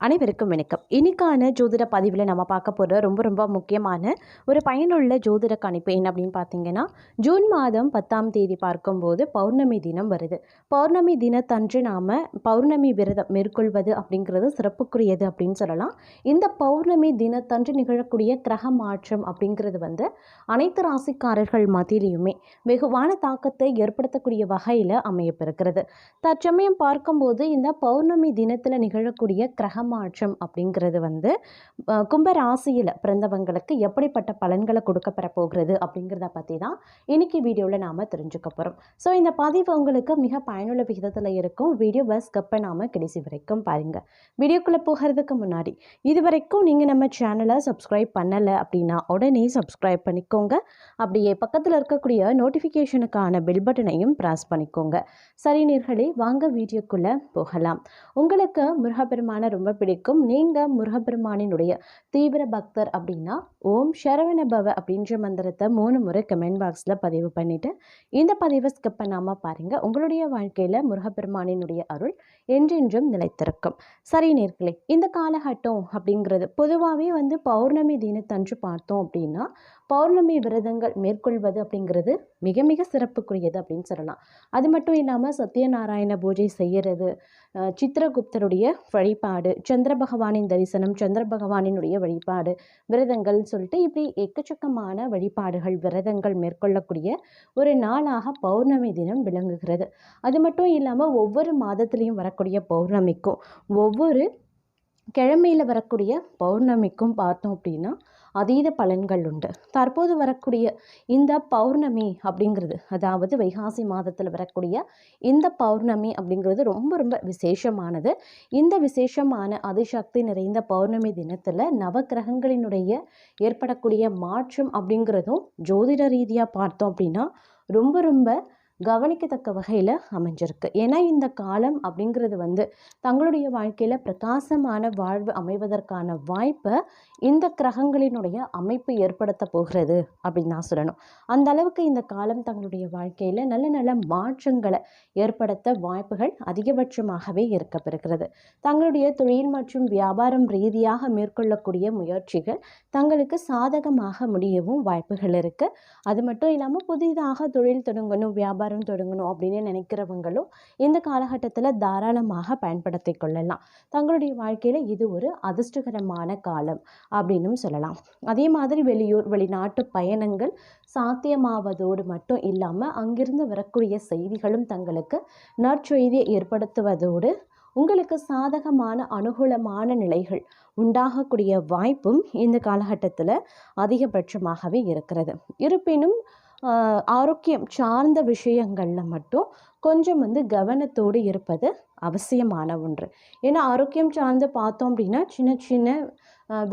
அனைவருக்கும் வணக்கம். இன்னைக்கான ஜோதிட பதிவில் நம்ம பார்க்க போகிற ரொம்ப ரொம்ப முக்கியமான ஒரு பயனுள்ள ஜோதிட கணிப்பு என்ன அப்படின்னு பார்த்தீங்கன்னா ஜூன் மாதம் பத்தாம் தேதி பார்க்கும்போது பௌர்ணமி தினம் வருது. பௌர்ணமி தினத்தன்று நாம் பௌர்ணமி விரதம் மேற்கொள்வது அப்படிங்கிறது சிறப்புக்குரியது அப்படின்னு சொல்லலாம். இந்த பௌர்ணமி தினத்தன்று நிகழக்கூடிய கிரக மாற்றம் அப்படிங்கிறது வந்து அனைத்து ராசிக்காரர்கள் மத்தியிலையுமே வெகுவான தாக்கத்தை ஏற்படுத்தக்கூடிய வகையில் அமையப்பிருக்கிறது தற்சமயம் பார்க்கும்போது இந்த பௌர்ணமி தினத்தில் நிகழக்கூடிய கிரக மாற்றம் அப்படிங்கிறது வந்து கும்பராசியில் பிறந்தவங்களுக்கு எப்படிப்பட்ட பலன்களை கொடுக்கப்பெற போகிறது அப்படிங்கிறத பற்றி தான் இன்னைக்கு வீடியோவில் நாம் தெரிஞ்சுக்க போகிறோம் ஸோ இந்த பதிவு உங்களுக்கு மிக பயனுள்ள விகிதத்தில் இருக்கும். வீடியோ பஸ் கப்பை நாம் கடைசி வரைக்கும் பாருங்கள் வீடியோக்குள்ளே போகிறதுக்கு முன்னாடி இது வரைக்கும் நீங்கள் நம்ம சேனலை சப்ஸ்கிரைப் பண்ணலை அப்படின்னா உடனே சப்ஸ்கிரைப் பண்ணிக்கோங்க. அப்படியே பக்கத்தில் இருக்கக்கூடிய நோட்டிஃபிகேஷனுக்கான பெல் பட்டனையும் ப்ரெஸ் பண்ணிக்கோங்க. சரி நேர்களே வாங்க வீடியோக்குள்ளே போகலாம். உங்களுக்கு முருகப்பெருமான ரொம்ப பிடிக்கும். நீங்கள் முருகப்பெருமானினுடைய தீவிர பக்தர் அப்படின்னா ஓம் சரவண பவ அப்படின்ற மந்திரத்தை மூணு முறை கமெண்ட் பாக்ஸில் பதிவு பண்ணிவிட்டு இந்த பதிவை ஸ்கிப் பண்ணாமல் பாருங்கள் உங்களுடைய வாழ்க்கையில் முருகப்பெருமானினுடைய அருள் என்றென்றும் நிலைத்திருக்கும். சரி நேர்களே இந்த காலகட்டம் அப்படிங்கிறது பொதுவாகவே வந்து பௌர்ணமி தினத்தன்று பார்த்தோம் அப்படின்னா பௌர்ணமி விரதங்கள் மேற்கொள்வது அப்படிங்கிறது மிக மிக சிறப்புக்குரியது அப்படின்னு சொல்லலாம். அது மட்டும் இல்லாமல் சத்யநாராயண பூஜை செய்கிறது சித்திரகுப்தருடைய வழிபாடு சந்திர பகவானின் தரிசனம் சந்திர பகவானினுடைய வழிபாடு விரதங்கள் சொல்லிட்டு இப்படி எக்கச்சக்கமான வழிபாடுகள் விரதங்கள் மேற்கொள்ளக்கூடிய ஒரு நாளாக பௌர்ணமி தினம் விளங்குகிறது. அது மட்டும் இல்லாமல் ஒவ்வொரு மாதத்துலேயும் வரக்கூடிய பௌர்ணமிக்கும் ஒவ்வொரு கிழமையில் வரக்கூடிய பௌர்ணமிக்கும் பார்த்தோம் அப்படின்னா அதீத பலன்கள் உண்டு. தற்போது வரக்கூடிய இந்த பௌர்ணமி அப்படிங்கிறது அதாவது வைகாசி மாதத்தில் வரக்கூடிய இந்த பௌர்ணமி அப்படிங்கிறது ரொம்ப ரொம்ப விசேஷமானது. இந்த விசேஷமான அதிசக்தி நிறைந்த பௌர்ணமி தினத்தில் நவக்கிரகங்களினுடைய ஏற்படக்கூடிய மாற்றம் அப்படிங்கிறதும் ஜோதிட ரீதியாக பார்த்தோம் அப்படின்னா ரொம்ப ரொம்ப கவனிக்கத்தக்க வகையில் அமைஞ்சிருக்கு. ஏன்னா இந்த காலம் அப்படிங்கிறது வந்து தங்களுடைய வாழ்க்கையில் பிரகாசமான வாழ்வு அமைவதற்கான வாய்ப்பை இந்த கிரகங்களினுடைய அமைப்பு ஏற்படுத்த போகிறது அப்படின்னு நான் சொல்லணும். அந்த அளவுக்கு இந்த காலம் தங்களுடைய வாழ்க்கையில் நல்ல நல்ல மாற்றங்களை ஏற்படுத்த வாய்ப்புகள் அதிகபட்சமாகவே இருக்கப்பெறுகிறது. தங்களுடைய தொழில் மற்றும் வியாபாரம் ரீதியாக மேற்கொள்ளக்கூடிய முயற்சிகள் தங்களுக்கு சாதகமாக முடியவும் வாய்ப்புகள் இருக்குது அது மட்டும் இல்லாமல் புதிதாக தொழில் தொடங்கணும் வியாபாரம் தொடங்கணும் அப்படின்னு நினைக்கிறவங்களும் இந்த காலகட்டத்தில் தாராளமாக பயன்படுத்தி கொள்ளலாம். தங்களுடைய வாழ்க்கையில் இது ஒரு அதிர்ஷ்டகரமான காலம் அப்படின்னும் சொல்லலாம். அதே மாதிரி வெளியூர் வெளிநாட்டு பயணங்கள் சாத்தியமாவதோடு மட்டும் இல்லாமல் அங்கிருந்து வரக்கூடிய செய்திகளும் தங்களுக்கு நற்செய்தியை ஏற்படுத்துவதோடு உங்களுக்கு சாதகமான அனுகூலமான நிலைகள் உண்டாகக்கூடிய வாய்ப்பும் இந்த காலகட்டத்தில் அதிகபட்சமாகவே இருக்கிறது. இருப்பினும் ஆரோக்கியம் சார்ந்த விஷயங்களில் மட்டும் கொஞ்சம் வந்து கவனத்தோடு இருப்பது அவசியமான ஒன்று. ஏன்னா ஆரோக்கியம் சார்ந்து பார்த்தோம் அப்படின்னா சின்ன சின்ன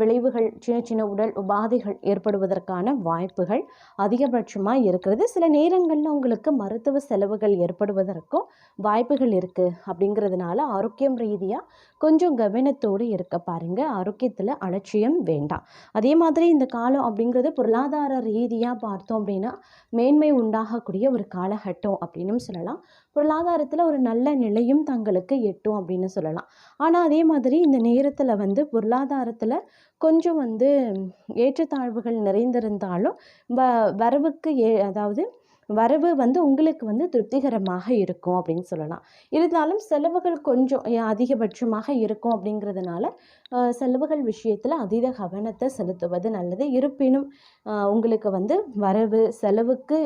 விளைவுகள் சின்ன சின்ன உடல் உபாதைகள் ஏற்படுவதற்கான வாய்ப்புகள் அதிகபட்சமாக இருக்கிறது. சில நேரங்களில் உங்களுக்கு மருத்துவ செலவுகள் ஏற்படுவதற்கும் வாய்ப்புகள் இருக்குது அப்படிங்கிறதுனால ஆரோக்கியம் ரீதியாக கொஞ்சம் கவனத்தோடு இருக்க பாருங்கள் ஆரோக்கியத்தில் அலட்சியம் வேண்டாம். அதே மாதிரி இந்த காலம் அப்படிங்கிறது பொருளாதார ரீதியாக பார்த்தோம் அப்படின்னா மேன்மை உண்டாகக்கூடிய ஒரு காலகட்டம் அப்படின்னும் சொல்லலாம். பொருளாதாரத்தில் ஒரு நல்ல நிலையும் தங்களுக்கு எட்டும் அப்படின்னு சொல்லலாம். ஆனால் அதே மாதிரி இந்த நேரத்தில் வந்து பொருளாதாரத்தில் கொஞ்சம் வந்து ஏற்றத்தாழ்வுகள் நிறைந்திருந்தாலும் வ வரவுக்கு ஏ அதாவது வரவு வந்து உங்களுக்கு வந்து திருப்திகரமாக இருக்கும் அப்படின்னு சொல்லலாம். இருந்தாலும் செலவுகள் கொஞ்சம் அதிகபட்சமாக இருக்கும் அப்படிங்கிறதுனால செலவுகள் விஷயத்தில் அதீத கவனத்தை செலுத்துவது நல்லது. இருப்பினும் உங்களுக்கு வந்து வரவு செலவுக்கு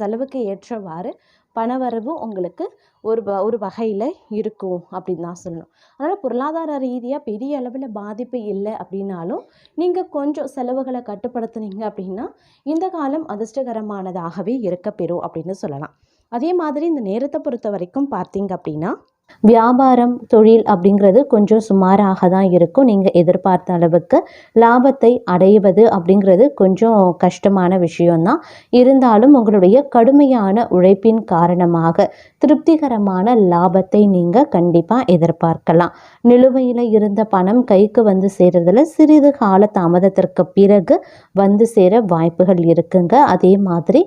செலவுக்கு ஏற்றவாறு பணவரவு உங்களுக்கு ஒரு வ- ஒரு வகையில் இருக்கும் அப்படின்னு தான் சொல்லணும். அதனால் பொருளாதார ரீதியாக பெரிய அளவில் பாதிப்பு இல்லை அப்படின்னாலும் நீங்கள் கொஞ்சம் செலவுகளை கட்டுப்படுத்துனீங்க அப்படின்னா இந்த காலம் அதிர்ஷ்டகரமானதாகவே இருக்கப்பெறும் அப்படின்னு சொல்லலாம். அதே மாதிரி இந்த நேரத்தை பொறுத்த வரைக்கும் பார்த்தீங்க அப்படின்னா வியாபாரம் தொழில் அப்படிங்கிறது கொஞ்சம் சுமாராக தான் இருக்கும். நீங்கள் எதிர்பார்த்த அளவுக்கு லாபத்தை அடைவது அப்படிங்கிறது கொஞ்சம் கஷ்டமான விஷயம்தான். இருந்தாலும் உங்களுடைய கடுமையான உழைப்பின் காரணமாக திருப்திகரமான லாபத்தை நீங்கள் கண்டிப்பாக எதிர்பார்க்கலாம். நிலுவையில் இருந்த பணம் கைக்கு வந்து சேர்றதுல சிறிது கால தாமதத்திற்கு பிறகு வந்து சேர வாய்ப்புகள் இருக்குங்க. அதே மாதிரி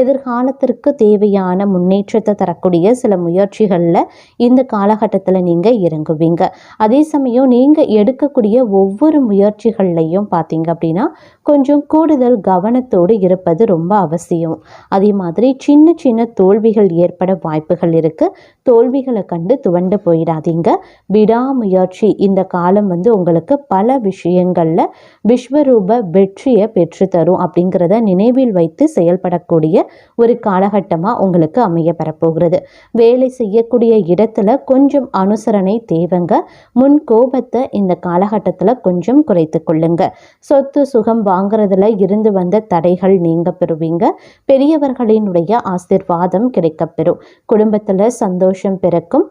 எதிர்காலத்திற்கு தேவையான முன்னேற்றத்தை தரக்கூடிய சில முயற்சிகளில் இந்த காலகட்டத்தில் நீங்கள் இறங்குவீங்க. அதே சமயம் நீங்கள் எடுக்கக்கூடிய ஒவ்வொரு முயற்சிகள்லையும் பார்த்தீங்க அப்படின்னா கொஞ்சம் கூடுதல் கவனத்தோடு இருப்பது ரொம்ப அவசியம். அதே மாதிரி சின்ன சின்ன தோல்விகள் ஏற்பட வாய்ப்புகள் இருக்குது தோல்விகளை கண்டு துவண்டு போயிடாதீங்க. விடாமுயற்சி இந்த காலம் வந்து உங்களுக்கு பல விஷயங்களில் விஸ்வரூப வெற்றியை பெற்றுத்தரும் அப்படிங்கிறத நினைவில் வைத்து செயல்படக்கூடிய ஒரு காலகட்டமாக உங்களுக்கு அமைய பெறப்போகிறது வேலை செய்யக்கூடிய இடத்துல கொஞ்சம் அனுசரணை தேவைங்க. முன் கோபத்தை இந்த காலகட்டத்தில் கொஞ்சம் குறைத்து கொள்ளுங்க. சொத்து சுகம் வாங்குறதுல இருந்து வந்த தடைகள் நீங்க பெறுவீங்க. பெரியவர்களினுடைய ஆசிர்வாதம் கிடைக்கப்பெறும். குடும்பத்தில் சந்தோஷம் பிறக்கும்.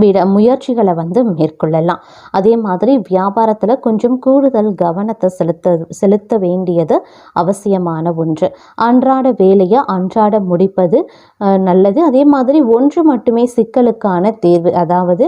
விட முயற்சிகளை வந்து மேற்கொள்ளலாம். அதே மாதிரி வியாபாரத்தில் கொஞ்சம் கூடுதல் கவனத்தை செலுத்த செலுத்த வேண்டியது அவசியமான ஒன்று. அன்றாட வேலையை அன்றாட முடிப்பது நல்லது. அதே மாதிரி ஒன்று மட்டுமே சிக்கலுக்கான தேர்வு. அதாவது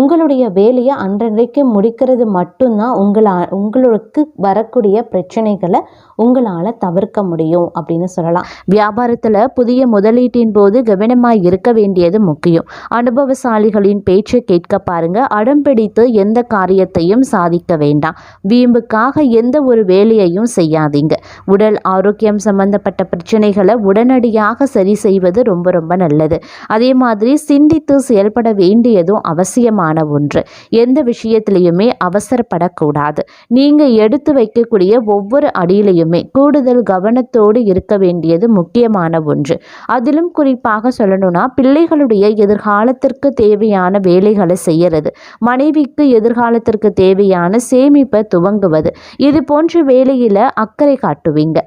உங்களுடைய வேலையை அன்றைக்கு முடிக்கிறது மட்டும்தான் உங்களா உங்களுக்கு வரக்கூடிய பிரச்சனைகளை உங்களால் தவிர்க்க முடியும் அப்படின்னு சொல்லலாம். வியாபாரத்தில் புதிய முதலீட்டின் போது கவனமாக இருக்க வேண்டியது முக்கியம். அனுபவசாலிகளின் பேச்சை கேட்க பாருங்க. அடம் பிடித்து எந்த காரியத்தையும் சாதிக்க வேண்டாம். வீம்புக்காக எந்த ஒரு வேலையையும் செய்யாதீங்க. உடல் ஆரோக்கியம் சம்பந்தப்பட்ட பிரச்சனைகளை உடனடியாக சரி செய்வது ரொம்ப ரொம்ப நல்லது. அதே மாதிரி சிந்தித்து செயல்பட வேண்டியதும் அவசியமான ஒன்று. எந்த விஷயத்திலையுமே அவசரப்படக்கூடாது. நீங்கள் எடுத்து வைக்கக்கூடிய ஒவ்வொரு அடியிலையுமே கூடுதல் கவனத்தோடு இருக்க வேண்டியது முக்கியமான ஒன்று. அதிலும் குறிப்பாக சொல்லணும்னா பிள்ளைகளுடைய எதிர்காலத்திற்கு தேவையான வேலைகளை செய்யறது. மனைவிக்கு எதிர்காலத்திற்கு தேவையான சேமிப்பை துவங்குவது. இது போன்ற வேலையில் அக்கறை காட்டுவீங்க.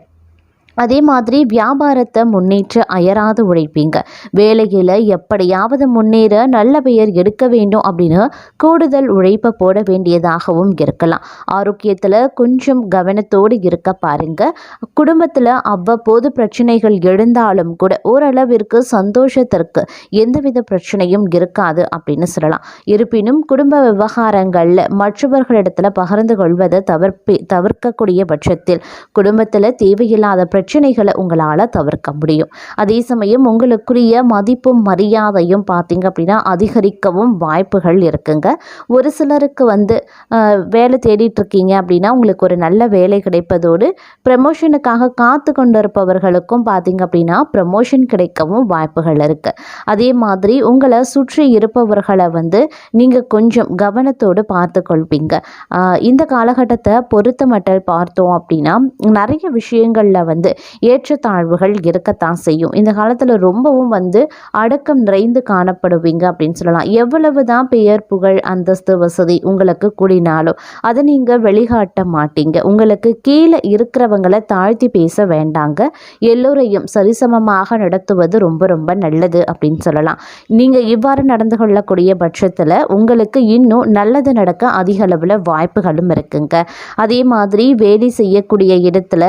அதே மாதிரி வியாபாரத்தை முன்னேற்ற அயராது உழைப்பீங்க. வேலையில் எப்படியாவது முன்னேற நல்ல பெயர் எடுக்க வேண்டும் அப்படின்னு கூடுதல் உழைப்பை போட வேண்டியதாகவும் இருக்கலாம். ஆரோக்கியத்தில் கொஞ்சம் கவனத்தோடு இருக்க பாருங்க. குடும்பத்தில் அவ்வப்போது பிரச்சனைகள் எழுந்தாலும் கூட ஓரளவிற்கு சந்தோஷத்திற்கு எந்தவித பிரச்சனையும் இருக்காது அப்படின்னு சொல்லலாம். இருப்பினும் குடும்ப விவகாரங்களில் மற்றவர்களிடத்தில் பகிர்ந்து கொள்வதை தவிர்ப்பி தவிர்க்கக்கூடிய பட்சத்தில் குடும்பத்தில் தேவையில்லாத பிரச்சனை பிரச்சனைகளை உங்களால் தவிர்க்க முடியும். அதே சமயம் உங்களுக்குரிய மதிப்பும் மரியாதையும் பார்த்தீங்க அப்படின்னா அதிகரிக்கவும் வாய்ப்புகள் இருக்குங்க. ஒரு சிலருக்கு வந்து வேலை தேடிட்டு இருக்கீங்க அப்படின்னா உங்களுக்கு ஒரு நல்ல வேலை கிடைப்பதோடு ப்ரமோஷனுக்காக காத்து கொண்டிருப்பவர்களுக்கும் பார்த்தீங்க அப்படின்னா ப்ரமோஷன் கிடைக்கவும் வாய்ப்புகள் இருக்குது அதே மாதிரி உங்களை சுற்றி இருப்பவர்களை வந்து நீங்கள் கொஞ்சம் கவனத்தோடு பார்த்து கொள்வீங்க இந்த காலகட்டத்தை பொறுத்த மட்டும் பார்த்தோம் அப்படின்னா நிறைய விஷயங்களில் வந்து ஏற்றத்தாழ்வுகள் இருக்கத்தான் செய்யும். இந்த காலத்தில் ரொம்பவும் வந்து அடக்கம் நிறைந்து காணப்படுவீங்க அப்படின்னு சொல்லலாம். எவ்வளவு தான் பெயர் புகழ் அந்தஸ்து வசதி உங்களுக்கு கூடினாலும் அதை நீங்கள் வெளிகாட்ட மாட்டீங்க. உங்களுக்கு கீழே இருக்கிறவங்களை தாழ்த்தி பேச வேண்டாங்க. எல்லோரையும் சரிசமமாக நடத்துவது ரொம்ப ரொம்ப நல்லது அப்படின்னு சொல்லலாம். நீங்கள் இவ்வாறு நடந்து கொள்ளக்கூடிய பட்சத்தில் உங்களுக்கு இன்னும் நல்லது நடக்க அதிக அளவில் வாய்ப்புகளும் இருக்குங்க. அதே மாதிரி வேலை செய்யக்கூடிய இடத்துல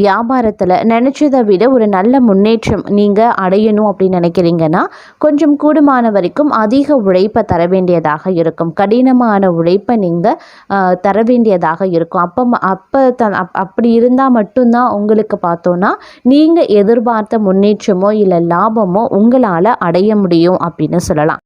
வியாபார வியாபாரத்தில் நினச்சதை விட ஒரு நல்ல முன்னேற்றம் நீங்கள் அடையணும் அப்படின்னு நினைக்கிறீங்கன்னா கொஞ்சம் கூடுமான வரைக்கும் அதிக உழைப்பை தர வேண்டியதாக இருக்கும். கடினமான உழைப்பை நீங்கள் தர வேண்டியதாக இருக்கும். அப்போ ம- அப்போ த அப் அப்படி இருந்தால் மட்டும்தான் உங்களுக்கு பார்த்தோன்னா நீங்கள் எதிர்பார்த்த முன்னேற்றமோ இல்லை லாபமோ உங்களால் அடைய முடியும் அப்படின்னு சொல்லலாம்.